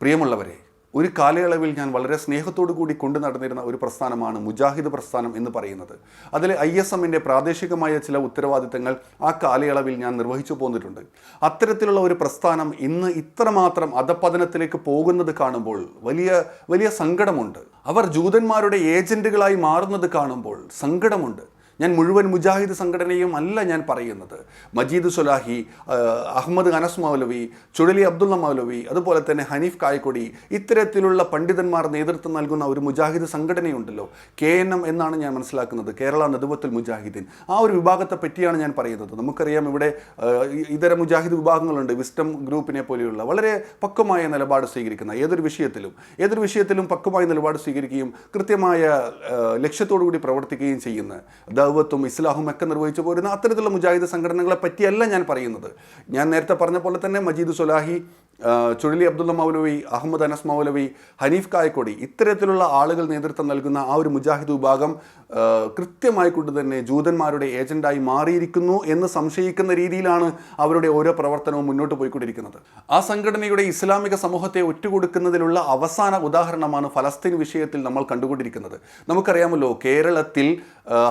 പ്രിയമുള്ളവരെ ഒരു കാലയളവിൽ ഞാൻ വളരെ സ്നേഹത്തോടു കൂടി കൊണ്ടു നടന്നിരുന്ന ഒരു പ്രസ്ഥാനമാണ് മുജാഹിദ് പ്രസ്ഥാനം എന്ന് പറയുന്നത്. അതിലെ ഐ എസ് എമ്മിന്റെ പ്രാദേശികമായ ചില ഉത്തരവാദിത്തങ്ങൾ ആ കാലയളവിൽ ഞാൻ നിർവഹിച്ചു പോന്നിട്ടുണ്ട്. അത്തരത്തിലുള്ള ഒരു പ്രസ്ഥാനം ഇന്ന് ഇത്രമാത്രം അധപതനത്തിലേക്ക് പോകുന്നത് കാണുമ്പോൾ വലിയ വലിയ സങ്കടമുണ്ട്. അവർ ജൂതന്മാരുടെ ഏജന്റുകളായി മാറുന്നത് കാണുമ്പോൾ സങ്കടമുണ്ട്. ഞാൻ മുഴുവൻ മുജാഹിദ് സംഘടനയും അല്ല ഞാൻ പറയുന്നത്. മജീദ് സുലാഹി അഹമ്മദ് അനസ് മൗലവി ചുഴലി അബ്ദുള്ള മൗലവി അതുപോലെ തന്നെ ഹനീഫ് കായക്കൊടി ഇത്തരത്തിലുള്ള പണ്ഡിതന്മാർ നേതൃത്വം നൽകുന്ന ഒരു മുജാഹിദ് സംഘടനയുണ്ടല്ലോ. കെ എൻ എം എന്നാണ് ഞാൻ മനസ്സിലാക്കുന്നത്. കേരള നദുവത്തുൽ മുജാഹിദ്ദീൻ ആ ഒരു വിഭാഗത്തെ പറ്റിയാണ് ഞാൻ പറയുന്നത്. നമുക്കറിയാം ഇവിടെ ഇതര മുജാഹിദ് വിഭാഗങ്ങളുണ്ട്. വിസ്റ്റം ഗ്രൂപ്പിനെ പോലെയുള്ള വളരെ പക്വമായ നിലപാട് സ്വീകരിക്കുന്ന ഏതൊരു വിഷയത്തിലും ഏതൊരു വിഷയത്തിലും പക്വമായ നിലപാട് സ്വീകരിക്കുകയും കൃത്യമായ ലക്ഷ്യത്തോടു കൂടി പ്രവർത്തിക്കുകയും ചെയ്യുന്ന ദൗവത്തും ഇസ്ലാഹും ഒക്കെ നിർവഹിച്ചു പോരുന്ന അത്തരത്തിലുള്ള മുജാഹിദ് സംഘടനകളെ പറ്റിയല്ല ഞാൻ പറയുന്നത്. ഞാൻ നേരത്തെ പറഞ്ഞ പോലെ തന്നെ മജീദ് സുലാഹി ചുഴലി അബ്ദുള്ള മൗലവി അഹമ്മദ് അനസ് മൗലവി ഹനീഫ് കായക്കൊടി ഇത്തരത്തിലുള്ള ആളുകൾ നേതൃത്വം നൽകുന്ന ആ ഒരു മുജാഹിദ് വിഭാഗം കൃത്യമായി കൊണ്ട് തന്നെ ജൂതന്മാരുടെ ഏജന്റായി മാറിയിരിക്കുന്നു എന്ന് സംശയിക്കുന്ന രീതിയിലാണ് അവരുടെ ഓരോ പ്രവർത്തനവും മുന്നോട്ട് പോയിക്കൊണ്ടിരിക്കുന്നത്. ആ സംഘടനയുടെ ഇസ്ലാമിക സമൂഹത്തെ ഒറ്റുകൊടുക്കുന്നതിലുള്ള അവസാന ഉദാഹരണമാണ് ഫലസ്തീൻ വിഷയത്തിൽ നമ്മൾ കണ്ടുകൊണ്ടിരിക്കുന്നത്. നമുക്കറിയാമല്ലോ കേരളത്തിൽ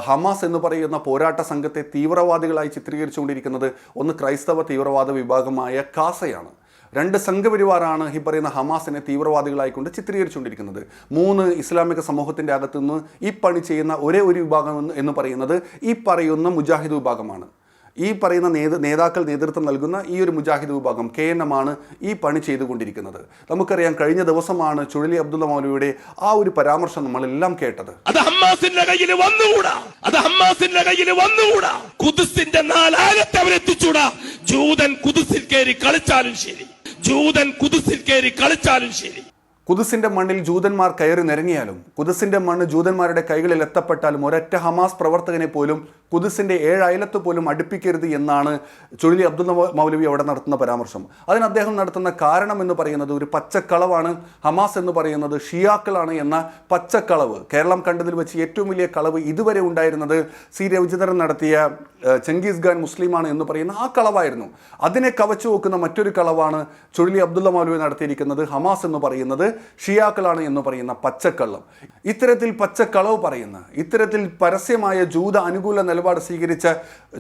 ഹമാസ് എന്ന് പറയുന്ന പോരാട്ട സംഘത്തെ തീവ്രവാദികളായി ചിത്രീകരിച്ചുകൊണ്ടിരിക്കുന്നത് ഒന്ന് ക്രൈസ്തവ തീവ്രവാദ വിഭാഗമായ കാസയാണ്. രണ്ട് സംഘപരിവാറാണ് ഈ പറയുന്ന ഹമാസിനെ തീവ്രവാദികളായിക്കൊണ്ട് ചിത്രീകരിച്ചുകൊണ്ടിരിക്കുന്നത്. മൂന്ന് ഇസ്ലാമിക സമൂഹത്തിന്റെ അകത്തുനിന്ന് ഈ പണി ചെയ്യുന്ന ഒരേ ഒരു വിഭാഗം എന്ന് പറയുന്നത് ഈ പറയുന്ന മുജാഹിദ് വിഭാഗമാണ്. ഈ പറയുന്ന നേത നേതാക്കൾ നേതൃത്വം നൽകുന്ന ഈ ഒരു മുജാഹിദ് വിഭാഗം കെ എൻ എം ആണ് ഈ പണി ചെയ്തുകൊണ്ടിരിക്കുന്നത്. നമുക്കറിയാം കഴിഞ്ഞ ദിവസമാണ് ചുഴലി അബ്ദുള്ള മൗലവിയുടെ ആ ഒരു പരാമർശം നമ്മളെല്ലാം കേട്ടത്. അത് ഹമ്മാസിന്റെ കയ്യിൽ വന്നുകൂടാ. അത് ഹമ്മാസിന്റെ കയ്യിൽ വന്നുകൂടാ. കുതിസിന്റെ നാലാകത്ത് അവരെത്തിച്ചൂടാ ജൂതൻ കുതിസിൽ കയറി കളിച്ചാലും ശരി. ജൂതൻ കുതിസിൽ കയറി കളിച്ചാലും ശരി. കുതിസിന്റെ മണ്ണിൽ ജൂതന്മാർ കയറി നിരങ്ങിയാലും കുതിസിന്റെ മണ്ണ് ജൂതന്മാരുടെ കൈകളിൽ എത്തപ്പെട്ടാലും ഒരൊറ്റ ഹമാസ് പ്രവർത്തകനെ പോലും കുതിസിന്റെ ഏഴ് അയലത്ത് പോലും അടുപ്പിക്കരുത് എന്നാണ് ചുഴലി അബ്ദുൽ മൗലവി അവിടെ നടത്തുന്ന പരാമർശം. അതിന് അദ്ദേഹം നടത്തുന്ന കാരണം എന്ന് പറയുന്നത് ഒരു പച്ചക്കളവാണ്. ഹമാസ് എന്ന് പറയുന്നത് ഷിയാക്കളാണ് എന്ന പച്ചക്കളവ്. കേരളം കണ്ടതിൽ വെച്ച് ഏറ്റവും വലിയ കളവ് ഇതുവരെ ഉണ്ടായിരുന്നത് സി രവിചന്ദ്രൻ നടത്തിയ ചെങ്കീസ് ഖാൻ മുസ്ലിമാണ് എന്ന് പറയുന്ന ആ കളവായിരുന്നു. അതിനെ കവച്ചു വെക്കുന്ന മറ്റൊരു കളവാണ് ചുഴലി അബ്ദുള്ള മൗലവി നടത്തിയിരിക്കുന്നത് ഹമാസ് എന്ന് പറയുന്നത്. ഷിയാക്കളാണ് എന്ന് പറയുന്ന പച്ചക്കള്ളം. ഇത്തരത്തിൽ പച്ചക്കളവ് പറയുന്ന ഇത്തരത്തിൽ പരസ്യമായ ജൂത അനുകൂല നിലപാട് സ്വീകരിച്ച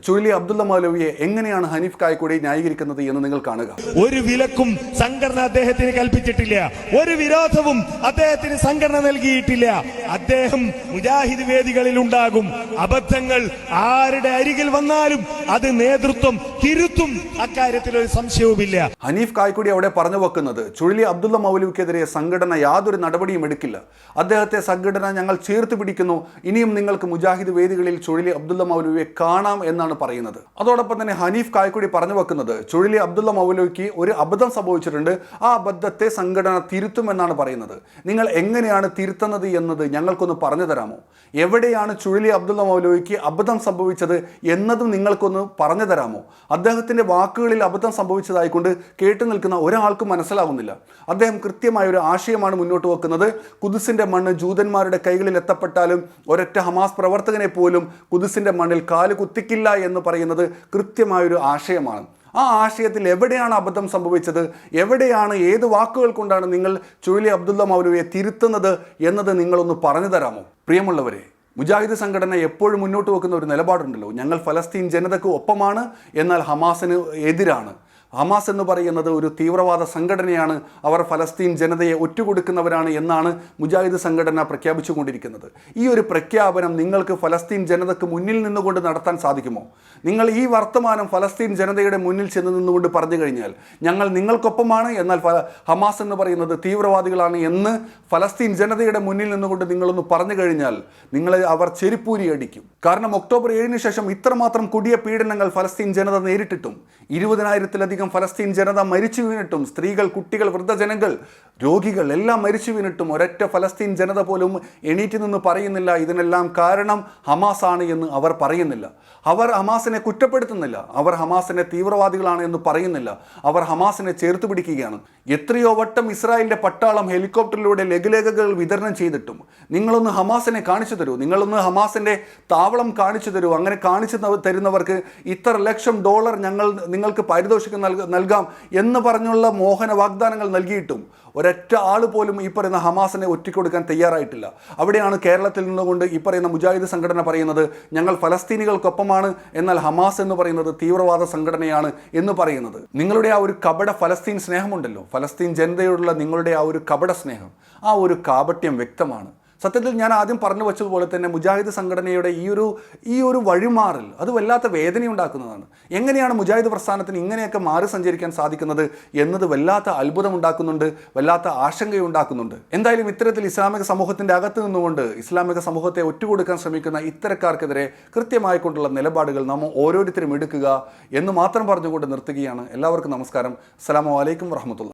ചുഴലി അബ്ദുള്ള മൗലവിയെ എങ്ങനെയാണ് ഹനീഫ് കായ്ക്കൂടി ന്യായീകരിക്കുന്നത് എന്ന് നിങ്ങൾ കാണുക. ഒരു വിലക്കും സംഘടന അദ്ദേഹത്തിന് കൽപ്പിച്ചിട്ടില്ല. ഒരു വിരോധവും അദ്ദേഹത്തിന് സംഘടന നൽകിയിട്ടില്ല. അദ്ദേഹം മുജാഹിദ് വേദികളിൽ ഉണ്ടാകും. അബദ്ധങ്ങൾ ആരുടെ അരികിൽ വന്നാലും അത് നേതൃത്വം തിരുത്തും. അക്കാര്യത്തിൽ ഒരു സംശയവുമില്ല. ഹനീഫ് കായ്ക്കുടി അവിടെ പറഞ്ഞു വെക്കുന്നത് ചുഴലി അബ്ദുള്ള മൗലവിക്കെതിരെ സംഘടന യാതൊരു നടപടിയും എടുക്കില്ല. അദ്ദേഹത്തെ സംഘടന ഞങ്ങൾ ചേർത്ത് പിടിക്കുന്നു. ഇനിയും നിങ്ങൾക്ക് മുജാഹിദ് വേദികളിൽ ചുഴലി അബ്ദുള്ള മൗലവിയെ കാണാം എന്നാണ് പറയുന്നത്. അതോടൊപ്പം തന്നെ ഹനീഫ് കായ്ക്കുടി പറഞ്ഞു വെക്കുന്നത് ചുഴലി അബ്ദുള്ള മൗലവിക്ക് ഒരു അബദ്ധം സംഭവിച്ചിട്ടുണ്ട്. ആ അബദ്ധത്തെ സംഘടന തിരുത്തുമെന്നാണ് പറയുന്നത്. നിങ്ങൾ എങ്ങനെയാണ് തിരുത്തുന്നത് എന്നത് ഞങ്ങൾക്കൊന്ന് പറഞ്ഞു തരാമോ? എവിടെയാണ് ചുഴലി അബ്ദുള്ള മൗലവിക്ക് അബദ്ധം സംഭവിച്ചത് എന്നതും നിങ്ങൾക്കൊന്ന് പറഞ്ഞു തരാമോ? അദ്ദേഹത്തിന്റെ വാക്കുകളിൽ അബദ്ധം സംഭവിച്ചതായിക്കൊണ്ട് കേട്ടു നിൽക്കുന്ന ഒരാൾക്കും മനസ്സിലാവുന്നില്ല. അദ്ദേഹം കൃത്യമായ ഒരു ആശയമാണ് മുന്നോട്ട് വെക്കുന്നത്. കുതിസിന്റെ മണ്ണ് ജൂതന്മാരുടെ കൈകളിൽ എത്തപ്പെട്ടാലും ഒരൊറ്റ ഹമാസ് പ്രവർത്തകനെ പോലും കുതിസിന്റെ മണ്ണിൽ കാൽ കുത്തിക്കില്ല എന്ന് പറയുന്നത് കൃത്യമായൊരു ആശയമാണ്. ആ ആശയത്തിൽ എവിടെയാണ് അബദ്ധം സംഭവിച്ചത്? എവിടെയാണ് ഏത് വാക്കുകൾ കൊണ്ടാണ് നിങ്ങൾ ചുഴലി അബ്ദുള്ള മൗലവിയെ തിരുത്തുന്നത് എന്നത് നിങ്ങളൊന്ന് പറഞ്ഞു തരാമോ? പ്രിയമുള്ളവരെ മുജാഹിദ് സംഘടന എപ്പോഴും മുന്നോട്ട് വെക്കുന്ന ഒരു നിലപാടുണ്ടല്ലോ. ഞങ്ങൾ ഫലസ്തീൻ ജനതയ്ക്ക് ഒപ്പമാണ് എന്നാൽ ഹമാസിന് എതിരാണ്. ഹമാസ് എന്ന് പറയുന്നത് ഒരു തീവ്രവാദ സംഘടനയാണ്. അവർ ഫലസ്തീൻ ജനതയെ ഒറ്റുകൊടുക്കുന്നവരാണ് എന്നാണ് മുജാഹിദ് സംഘടന പ്രഖ്യാപിച്ചുകൊണ്ടിരിക്കുന്നത്. ഈ ഒരു പ്രഖ്യാപനം നിങ്ങൾക്ക് ഫലസ്തീൻ ജനതയ്ക്ക് മുന്നിൽ നിന്നുകൊണ്ട് നടത്താൻ സാധിക്കുമോ? നിങ്ങൾ ഈ വർത്തമാനം ഫലസ്തീൻ ജനതയുടെ മുന്നിൽ ചെന്ന് നിന്നുകൊണ്ട് പറഞ്ഞു കഴിഞ്ഞാൽ ഞങ്ങൾ നിങ്ങൾക്കൊപ്പമാണ് എന്നാൽ ഹമാസ് എന്ന് പറയുന്നത് തീവ്രവാദികളാണ് എന്ന് ഫലസ്തീൻ ജനതയുടെ മുന്നിൽ നിന്നുകൊണ്ട് നിങ്ങളൊന്ന് പറഞ്ഞു കഴിഞ്ഞാൽ നിങ്ങളെ അവർ ചെരിപ്പൂരി അടിക്കും. കാരണം ഒക്ടോബർ ഏഴിന് ശേഷം ഇത്രമാത്രം കൊടിയ പീഡനങ്ങൾ ഫലസ്തീൻ ജനത നേരിട്ടിട്ടും. ഇരുപതിനായിരത്തിലധികം ഫലസ്തീൻ ജനത മരിച്ചു വീണിട്ടും സ്ത്രീകൾ കുട്ടികൾ വൃദ്ധജനങ്ങൾ രോഗികൾ എല്ലാം മരിച്ചു വീണിട്ടും ഒരൊറ്റ ഫലസ്തീൻ ജനത പോലും എണീറ്റ് നിന്ന് പറയുന്നില്ല. ഇതിനെല്ലാം കാരണം ഹമാസ് ആണ് എന്ന് അവർ പറയുന്നില്ല. അവർ ഹമാസിനെ കുറ്റപ്പെടുത്തുന്നില്ല. അവർ ഹമാസിനെ തീവ്രവാദികളാണ് എന്ന് പറയുന്നില്ല. അവർ ഹമാസിനെ ചേർത്ത് പിടിക്കുകയാണ്. എത്രയോ വട്ടം ഇസ്രായേലിന്റെ പട്ടാളം ഹെലികോപ്റ്ററിലൂടെ ലഘുലേഖകൾ വിതരണം ചെയ്തിട്ടും നിങ്ങളൊന്ന് ഹമാസിനെ കാണിച്ചു തരൂ. നിങ്ങളൊന്ന് ഹമാസിന്റെ താവളം കാണിച്ചു തരൂ. അങ്ങനെ കാണിച്ചു തരുന്നവർക്ക് ഇത്ര ലക്ഷം ഡോളർ ഞങ്ങൾ നിങ്ങൾക്ക് പാരിതോഷികം നൽകാം എന്ന് പറഞ്ഞുള്ള മോഹന വാഗ്ദാനങ്ങൾ നൽകിയിട്ടും ഒരൊറ്റ ആൾ പോലും ഈ പറയുന്ന ഹമാസിനെ ഒറ്റിക്കൊടുക്കാൻ തയ്യാറായിട്ടില്ല. അവിടെയാണ് കേരളത്തിൽ നിന്നുകൊണ്ട് ഈ പറയുന്ന മുജാഹിദ് സംഘടന പറയുന്നത് ഞങ്ങൾ ഫലസ്തീനികൾക്കൊപ്പമാണ് എന്നാൽ ഹമാസ് എന്ന് പറയുന്നത് തീവ്രവാദ സംഘടനയാണ് എന്ന് പറയുന്നത്. നിങ്ങളുടെ ആ ഒരു കപട ഫലസ്തീൻ സ്നേഹമുണ്ടല്ലോ. ഫലസ്തീൻ ജനതയോടുള്ള നിങ്ങളുടെ ആ ഒരു കപട സ്നേഹം ആ ഒരു കാപട്യം വ്യക്തമാണ്. സത്യത്തിൽ ഞാൻ ആദ്യം പറഞ്ഞു വെച്ചതുപോലെ തന്നെ മുജാഹിദ് സംഘടനയുടെ ഈ ഒരു ഈ ഒരു വഴിമാറൽ അത് വല്ലാത്ത വേദനയുണ്ടാക്കുന്നതാണ്. എങ്ങനെയാണ് മുജാഹിദ് പ്രസ്ഥാനത്തിന് ഇങ്ങനെയൊക്കെ മാറി സഞ്ചരിക്കാൻ സാധിക്കുന്നത് എന്നത് വല്ലാത്ത അത്ഭുതമുണ്ടാക്കുന്നുണ്ട് വല്ലാത്ത ആശങ്കയുണ്ടാക്കുന്നുണ്ട്. എന്തായാലും ഇത്തരത്തിൽ ഇസ്ലാമിക സമൂഹത്തിന്റെ അകത്ത് നിന്നുകൊണ്ട് ഇസ്ലാമിക സമൂഹത്തെ ഒറ്റുകൊടുക്കാൻ ശ്രമിക്കുന്ന ഇത്തരക്കാർക്കെതിരെ കൃത്യമായിക്കൊണ്ടുള്ള നിലപാടുകൾ നാം ഓരോരുത്തരും എടുക്കുക എന്ന് മാത്രം പറഞ്ഞുകൊണ്ട് നിർത്തുകയാണ്. എല്ലാവർക്കും നമസ്കാരം. അസ്സലാമു അലൈക്കും വറഹമത്തുള്ള